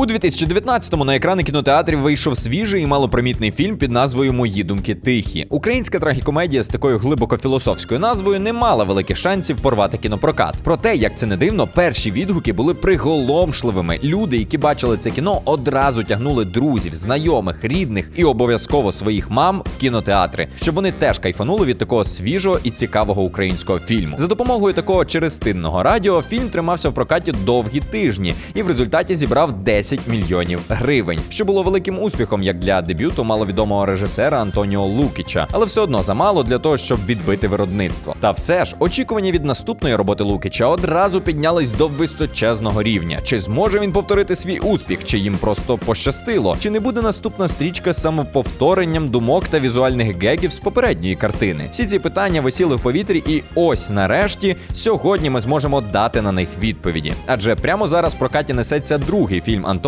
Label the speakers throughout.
Speaker 1: У 2019-му на екрани кінотеатрів вийшов свіжий і малопримітний фільм під назвою Мої думки тихі. Українська трагікомедія з такою глибоко філософською назвою не мала великих шансів порвати кінопрокат. Проте, як це не дивно, перші відгуки були приголомшливими. Люди, які бачили це кіно, одразу тягнули друзів, знайомих, рідних і обов'язково своїх мам в кінотеатри, щоб вони теж кайфанули від такого свіжого і цікавого українського фільму. За допомогою такого черестинного радіо фільм тримався в прокаті довгі тижні і в результаті зібрав 10 мільйонів гривень, що було великим успіхом як для дебюту маловідомого режисера Антоніо Лукіча, але все одно замало для того, щоб відбити виробництво. Та все ж очікування від наступної роботи Лукіча одразу піднялись до височезного рівня. Чи зможе він повторити свій успіх, чи їм просто пощастило? Чи не буде наступна стрічка самоповторенням думок та візуальних гегів з попередньої картини? Всі ці питання висіли в повітрі, і ось нарешті сьогодні ми зможемо дати на них відповіді. Адже прямо зараз прокаті несеться другий фільм Антоніо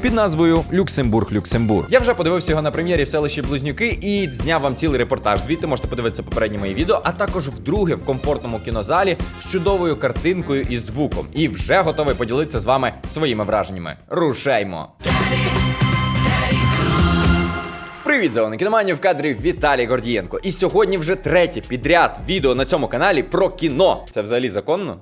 Speaker 1: під назвою Люксембург Люксембург. Я вже подивився його на прем'єрі в селищі Близнюки і зняв вам цілий репортаж. Звідти можете подивитися попередні мої відео, а також вдруге в комфортному кінозалі з чудовою картинкою і звуком. І вже готовий поділитися з вами своїми враженнями. Рушаймо! Привіт, зелені кіноманів, в кадрі Віталій Гордієнко. І сьогодні вже третє підряд відео на цьому каналі про кіно. Це взагалі законно?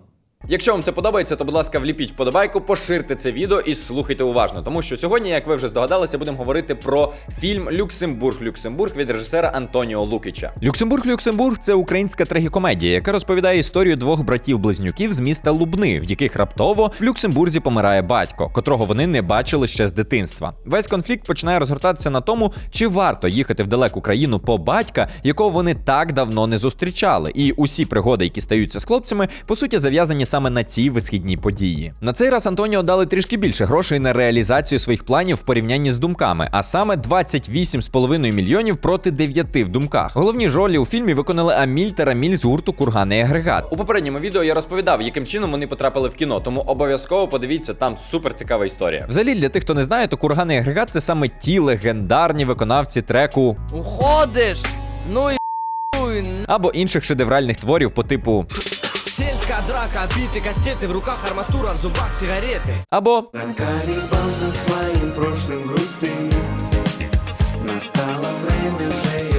Speaker 1: Якщо вам це подобається, то будь ласка, вліпіть вподобайку, поширте це відео і слухайте уважно, тому що сьогодні, як ви вже здогадалися, будемо говорити про фільм Люксембург Люксембург від режисера Антоніо Лукіча. Люксембург Люксембург це українська трагікомедія, яка розповідає історію двох братів-близнюків з міста Лубни, в яких раптово в Люксембурзі помирає батько, котрого вони не бачили ще з дитинства. Весь конфлікт починає розгортатися на тому, чи варто їхати в далеку країну по батька, якого вони так давно не зустрічали. І усі пригоди, які стаються з хлопцями, по суті зав'язані саме на цій висхідній події. На цей раз Антоніо дали трішки більше грошей на реалізацію своїх планів в порівнянні з думками, а саме 28,5 мільйонів проти 9 в думках. Головні ролі у фільмі виконали Аміль та Раміль з гурту Курганний агрегат. У попередньому відео я розповідав, яким чином вони потрапили в кіно, тому обов'язково подивіться, там супер цікава історія. Взагалі, для тих, хто не знає, то Курганний агрегат це саме ті легендарні виконавці треку
Speaker 2: Уходиш? Ну і
Speaker 1: або інших шедевральних творів по типу
Speaker 2: Сельская драка, биты кастеты, в руках арматура, в зубах сигареты.
Speaker 1: або
Speaker 3: Прокалибал за своим прошлым грустным Настало время вже його отпусти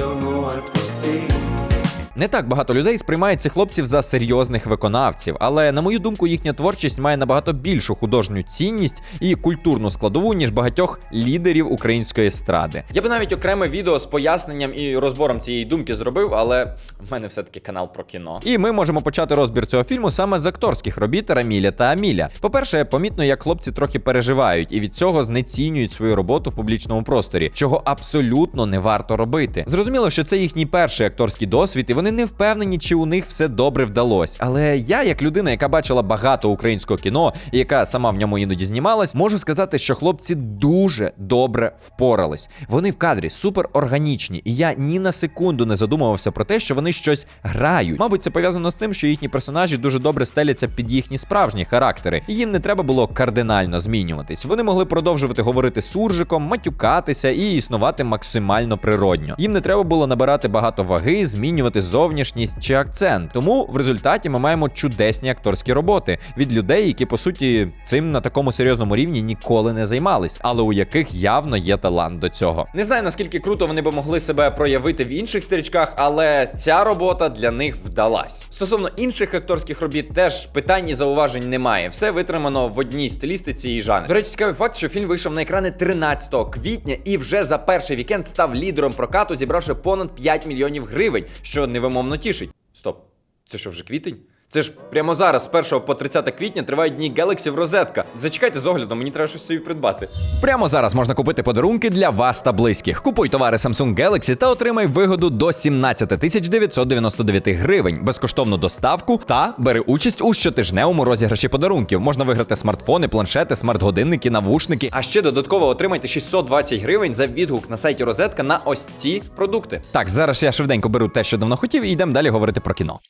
Speaker 1: не так багато людей сприймають цих хлопців за серйозних виконавців, але на мою думку, їхня творчість має набагато більшу художню цінність і культурну складову, ніж багатьох лідерів української естради. Я би навіть окреме відео з поясненням і розбором цієї думки зробив, але в мене все-таки канал про кіно. І ми можемо почати розбір цього фільму саме з акторських робіт Раміля та Аміля. По-перше, помітно, як хлопці трохи переживають і від цього знецінюють свою роботу в публічному просторі, чого абсолютно не варто робити. Зрозуміло, що це їхній перший акторський досвід, і вони не впевнені, чи у них все добре вдалось. Але я, як людина, яка бачила багато українського кіно і яка сама в ньому іноді знімалась, можу сказати, що хлопці дуже добре впорались. Вони в кадрі супер органічні, і я ні на секунду не задумувався про те, що вони щось грають. Мабуть, це пов'язано з тим, що їхні персонажі дуже добре стеляться під їхні справжні характери, і їм не треба було кардинально змінюватись. Вони могли продовжувати говорити суржиком, матюкатися і існувати максимально природньо. Їм не треба було набирати багато ваги, змінювати зовнішність чи акцент. Тому в результаті ми маємо чудесні акторські роботи від людей, які по суті цим на такому серйозному рівні ніколи не займались, але у яких явно є талант до цього. Не знаю наскільки круто вони би могли себе проявити в інших стрічках, але ця робота для них вдалась. Стосовно інших акторських робіт, теж питань і зауважень немає. Все витримано в одній стилістиці і жанрі. До речі, цікавий факт, що фільм вийшов на екрани 13 квітня і вже за перший вікенд став лідером прокату, зібравши понад 5 мільйонів гривень, що невимовно тішить. Стоп, це що вже квітень? Це ж прямо зараз, з 1 по 30 квітня, тривають дні Galaxy в розетка. Зачекайте з оглядом, мені треба щось собі придбати. Прямо зараз можна купити подарунки для вас та близьких. Купуй товари Samsung Galaxy та отримай вигоду до 17 тисяч 999 гривень, безкоштовну доставку та бери участь у щотижневому розіграші подарунків. Можна виграти смартфони, планшети, смарт-годинники, навушники. А ще додатково отримайте 620 гривень за відгук на сайті Розетка на ось ці продукти. Так, зараз я швиденько беру те, що давно хотів, і йдемо далі говорити про кіно.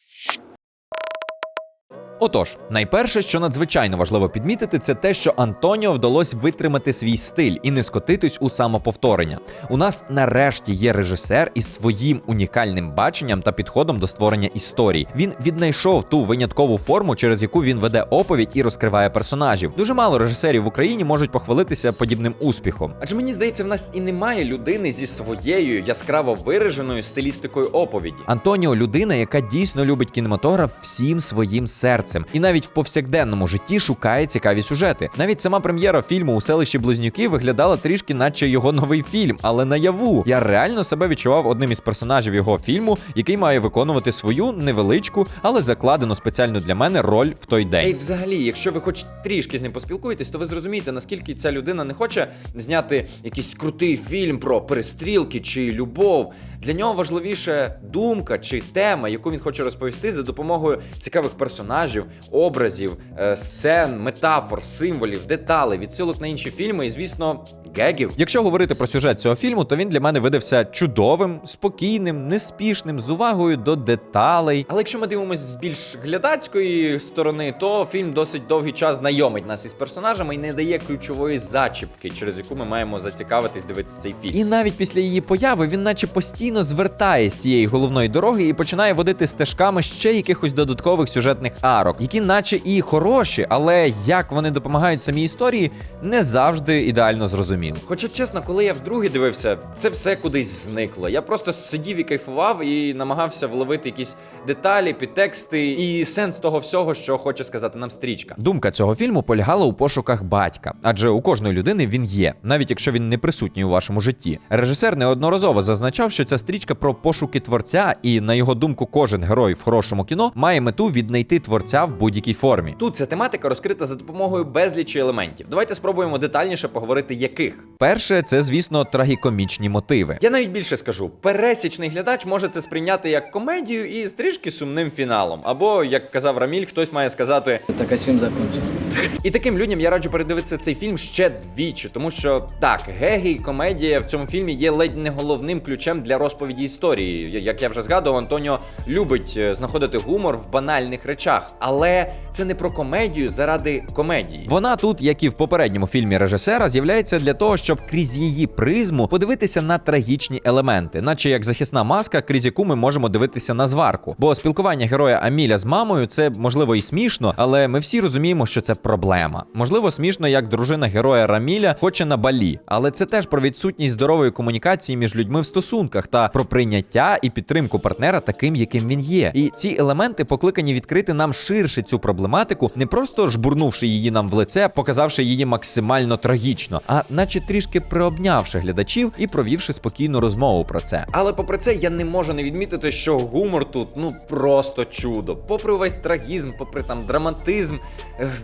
Speaker 1: Отож, найперше, що надзвичайно важливо підмітити, це те, що Антоніо вдалося витримати свій стиль і не скотитись у самоповторення. У нас нарешті є режисер із своїм унікальним баченням та підходом до створення історій. Він віднайшов ту виняткову форму, через яку він веде оповідь і розкриває персонажів. Дуже мало режисерів в Україні можуть похвалитися подібним успіхом. Адже мені здається, в нас і немає людини зі своєю яскраво вираженою стилістикою оповіді. Антоніо людина, яка дійсно любить кінематограф всім своїм серцем, і навіть в повсякденному житті шукає цікаві сюжети. Навіть сама прем'єра фільму у селищі Близнюки виглядала трішки, наче його новий фільм, але наяву. Я реально себе відчував одним із персонажів його фільму, який має виконувати свою невеличку, але закладену спеціально для мене роль в той день.
Speaker 4: Ей, взагалі, якщо ви хоч трішки з ним поспілкуєтесь, то ви зрозумієте, наскільки ця людина не хоче зняти якийсь крутий фільм про перестрілки чи любов. Для нього важливіше думка чи тема, яку він хоче розповісти за допомогою цікавих персонажів, образів, е, сцен, метафор, символів, деталей, відсилок на інші фільми. І, звісно, гегів.
Speaker 1: Якщо говорити про сюжет цього фільму, то він для мене видався чудовим, спокійним, неспішним, з увагою до деталей.
Speaker 4: Але якщо ми дивимося з більш глядацької сторони, то фільм досить довгий час знайомить нас із персонажами і не дає ключової зачіпки, через яку ми маємо зацікавитись дивитися цей фільм.
Speaker 1: І навіть після її появи він, наче постійно звертає з цієї головної дороги і починає водити стежками ще якихось додаткових сюжетних арок, які, наче і хороші, але як вони допомагають самій історії, не завжди ідеально зрозуміло.
Speaker 4: Хоча, чесно, коли я вдруге дивився, це все кудись зникло. Я просто сидів і кайфував і намагався вловити якісь деталі, підтексти і сенс того всього, що хоче сказати нам стрічка.
Speaker 1: Думка цього фільму полягала у пошуках батька, адже у кожної людини він є, навіть якщо він не присутній у вашому житті. Режисер неодноразово зазначав, що ця стрічка про пошуки творця, і на його думку, кожен герой в хорошому кіно має мету віднайти творця в будь-якій формі.
Speaker 4: Тут ця тематика розкрита за допомогою безлічі елементів. Давайте спробуємо детальніше поговорити, яких.
Speaker 1: Перше, це звісно трагікомічні мотиви.
Speaker 4: Я навіть більше скажу: пересічний глядач може це сприйняти як комедію і з трішки сумним фіналом. Або, як казав Раміль, хтось має сказати:
Speaker 5: Так а чим закончилось?
Speaker 4: І таким людям я раджу передивитися цей фільм ще двічі, тому що так, геги і комедія в цьому фільмі є ледь не головним ключем для розповіді історії. Як я вже згадував, Антоніо любить е, знаходити гумор в банальних речах, але це не про комедію заради комедії.
Speaker 1: Вона тут, як і в попередньому фільмі режисера, з'являється для того, щоб крізь її призму подивитися на трагічні елементи, наче як захисна маска, крізь яку ми можемо дивитися на зварку. Бо спілкування героя Аміля з мамою це можливо і смішно, але ми всі розуміємо, що це проблема. Можливо, смішно, як дружина героя Раміля хоче на балі, але це теж про відсутність здорової комунікації між людьми в стосунках та про прийняття і підтримку партнера таким, яким він є. І ці елементи покликані відкрити нам ширше цю проблематику, не просто жбурнувши її нам в лице, показавши її максимально трагічно, а наче трішки приобнявши глядачів і провівши спокійну розмову про це.
Speaker 4: Але попри це я не можу не відмітити, що гумор тут ну просто чудо. Попри увесь трагізм, попри там драматизм,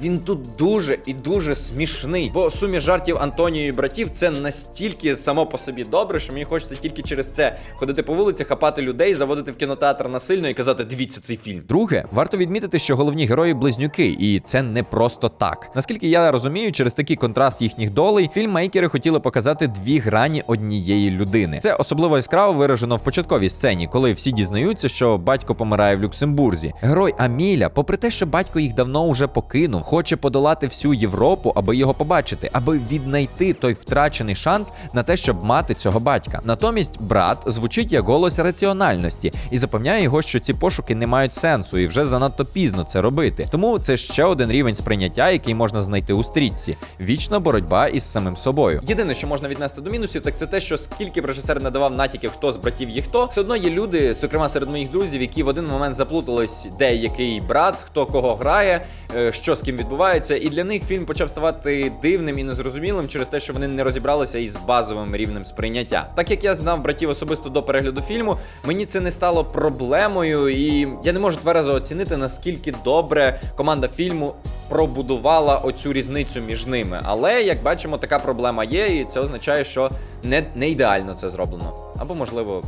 Speaker 4: він тут дуже і дуже смішний. Бо сумі жартів Антонію і братів це настільки само по собі добре, що мені хочеться тільки через це ходити по вулиці, хапати людей, заводити в кінотеатр насильно і казати: дивіться цей фільм.
Speaker 1: Друге, варто відмітити, що головні герої близнюки, і це не просто так. Наскільки я розумію, через такий контраст їхніх долей фільммейкери хотіли показати дві грані однієї людини. Це особливо яскраво виражено в початковій сцені, коли всі дізнаються, що батько помирає в Люксембурзі. Герой Аміля, попри те, що батько їх давно уже покинув, хоче подолати всю Європу, аби його побачити, аби віднайти той втрачений шанс на те, щоб мати цього батька. Натомість брат звучить як голос раціональності і запевняє його, що ці пошуки не мають сенсу і вже занадто пізно це робити. Тому це ще один рівень сприйняття, який можна знайти у стрічці. Вічна боротьба із самим собою.
Speaker 4: Єдине, що можна віднести до мінусів, так це те, що скільки б режисер не давав натяків, хто з братів є хто, все одно є люди, зокрема серед моїх друзів, які в один момент заплутались, де який брат, хто кого грає, е, що з ким відбувається, і для них фільм почав ставати дивним і незрозумілим через те, що вони не розібралися із базовим рівнем сприйняття. Так як я знав братів особисто до перегляду фільму, мені це не стало проблемою, і я не можу тверезо оцінити, наскільки добре команда фільму пробудувала оцю різницю між ними. Але як бачимо, така проблема є, і це означає, що не, не ідеально це зроблено. Або можливо.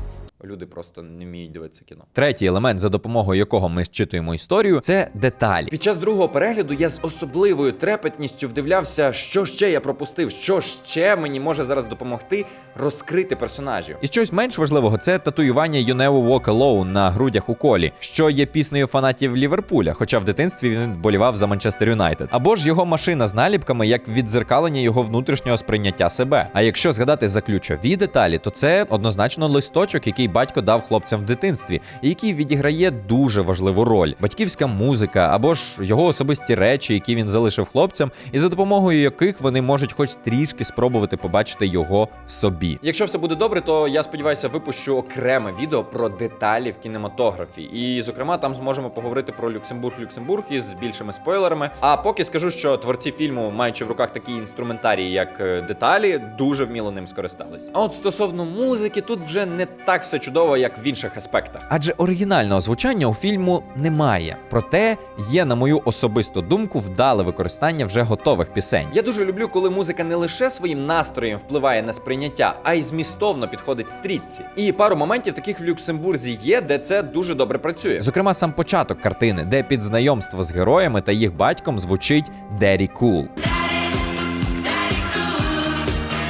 Speaker 1: Люди просто не вміють дивитися кіно.
Speaker 6: Третій елемент, за допомогою якого ми зчитуємо історію, це деталі.
Speaker 1: Під час другого перегляду я з особливою трепетністю вдивлявся, що ще я пропустив, що ще мені може зараз допомогти розкрити персонажів.
Speaker 6: І щось менш важливого це татуювання You Never Walk Alone на грудях у колі, що є піснею фанатів Ліверпуля, хоча в дитинстві він вболівав за Манчестер Юнайтед. Або ж його машина з наліпками як відзеркалення його внутрішнього сприйняття себе. А якщо згадати за ключові деталі, то це однозначно листочок, який батько дав хлопцям в дитинстві, і який відіграє дуже важливу роль. Батьківська музика або ж його особисті речі, які він залишив хлопцям, і за допомогою яких вони можуть хоч трішки спробувати побачити його в собі.
Speaker 1: Якщо все буде добре, то я сподіваюся, випущу окреме відео про деталі в кінематографі. І, зокрема, там зможемо поговорити про Люксембург Люксембург із більшими спойлерами. А поки скажу, що творці фільму, маючи в руках такі інструментарії, як е, деталі, дуже вміло ним скористались. А от стосовно музики, тут вже не так все чудово, як в інших аспектах.
Speaker 6: Адже оригінального звучання у фільму немає. Проте є, на мою особисту думку, вдале використання вже готових пісень.
Speaker 1: Я дуже люблю, коли музика не лише своїм настроєм впливає на сприйняття, а й змістовно підходить стрітці. І пару моментів таких в Люксембурзі є, де це дуже добре працює.
Speaker 6: Зокрема, сам початок картини, де під знайомство з героями та їх батьком звучить Дері Кул.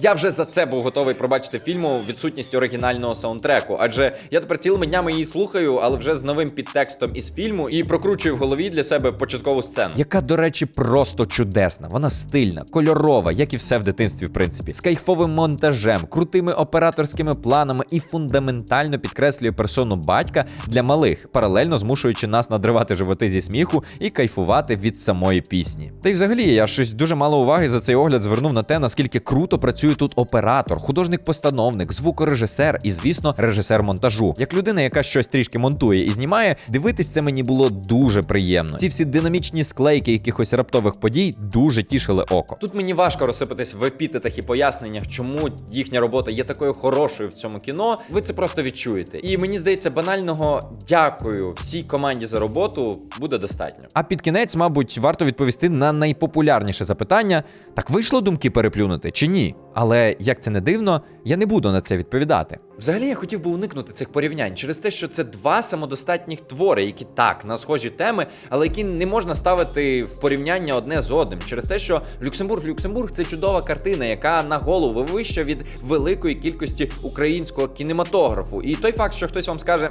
Speaker 1: Я вже за це був готовий пробачити фільму відсутність оригінального саундтреку, адже я тепер цілими днями її слухаю, але вже з новим підтекстом із фільму і прокручую в голові для себе початкову сцену.
Speaker 6: Яка, до речі, просто чудесна. Вона стильна, кольорова, як і все в дитинстві, в принципі, з кайфовим монтажем, крутими операторськими планами і фундаментально підкреслює персону батька для малих, паралельно змушуючи нас надривати животи зі сміху і кайфувати від самої пісні. Та й взагалі я щось дуже мало уваги за цей огляд звернув на те, наскільки круто працює тут оператор, художник-постановник, звукорежисер і, звісно, режисер монтажу. Як людина, яка щось трішки монтує і знімає, дивитись це мені було дуже приємно. Ці всі динамічні склейки якихось раптових подій дуже тішили око.
Speaker 1: Тут мені важко розсипатись в епітетах і поясненнях, чому їхня робота є такою хорошою в цьому кіно. Ви це просто відчуєте. І мені здається, банального дякую всій команді за роботу буде достатньо.
Speaker 6: А під кінець, мабуть, варто відповісти на найпопулярніше запитання: так вийшло думки переплюнути чи ні? Але як це не дивно, я не буду на це відповідати.
Speaker 1: Взагалі я хотів би уникнути цих порівнянь через те, що це два самодостатніх твори, які так на схожі теми, але які не можна ставити в порівняння одне з одним. Через те, що Люксембург Люксембург це чудова картина, яка на голову вища від великої кількості українського кінематографу. І той факт, що хтось вам скаже,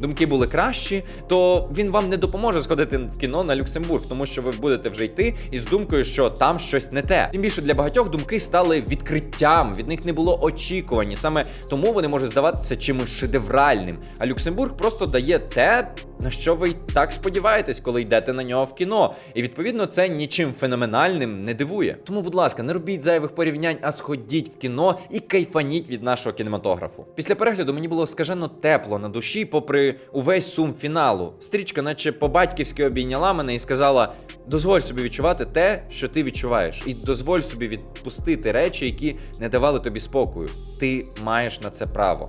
Speaker 1: думки були кращі, то він вам не допоможе сходити в кіно на Люксембург, тому що ви будете вже йти із думкою, що там щось не те. Тим більше для багатьох думки стали відкриттям, від них не було очікувані. Саме тому вони можуть здаватися чимось шедевральним. А Люксембург просто дає те, на що ви так сподіваєтесь, коли йдете на нього в кіно. І відповідно це нічим феноменальним не дивує. Тому, будь ласка, не робіть зайвих порівнянь, а сходіть в кіно і кайфаніть від нашого кінематографу. Після перегляду мені було скажено тепло на душі, попри увесь сум фіналу. Стрічка, наче по-батьківськи обійняла мене і сказала: дозволь собі відчувати те, що ти відчуваєш, і дозволь собі відпустити речі, які не давали тобі спокою. Ти маєш на це право.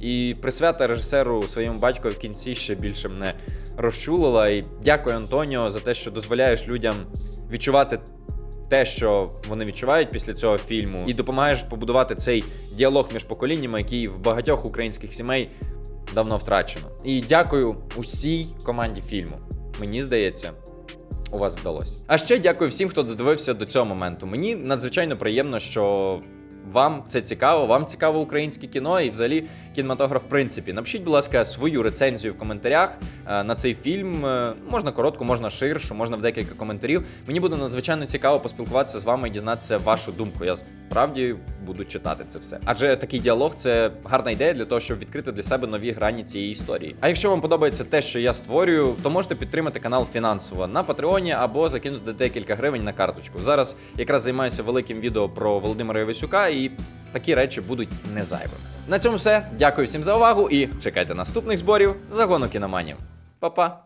Speaker 1: І присвята режисеру своєму батькові в кінці ще більше мене розчулила. І дякую, Антоніо, за те, що дозволяєш людям відчувати те, що вони відчувають після цього фільму, і допомагаєш побудувати цей діалог між поколіннями, який в багатьох українських сімей давно втрачено. І дякую усій команді фільму. Мені здається. У вас вдалося. А ще дякую всім, хто додивився до цього моменту. Мені надзвичайно приємно, що вам це цікаво, вам цікаво українське кіно і взагалі кінематограф в принципі. Напишіть, будь ласка, свою рецензію в коментарях е, на цей фільм. Е, Можна коротку, можна ширшу, можна в декілька коментарів. Мені буде надзвичайно цікаво поспілкуватися з вами і дізнатися вашу думку. Я справді буду читати це все. Адже такий діалог це гарна ідея для того, щоб відкрити для себе нові грані цієї історії. А якщо вам подобається те, що я створюю, то можете підтримати канал фінансово на Патреоні або закинути декілька гривень на карточку. Зараз якраз займаюся великим відео про Володимира Євесюка, і такі речі будуть не зайвими. На цьому все. Дякую всім за увагу і чекайте наступних зборів загону кіноманів. Па-па!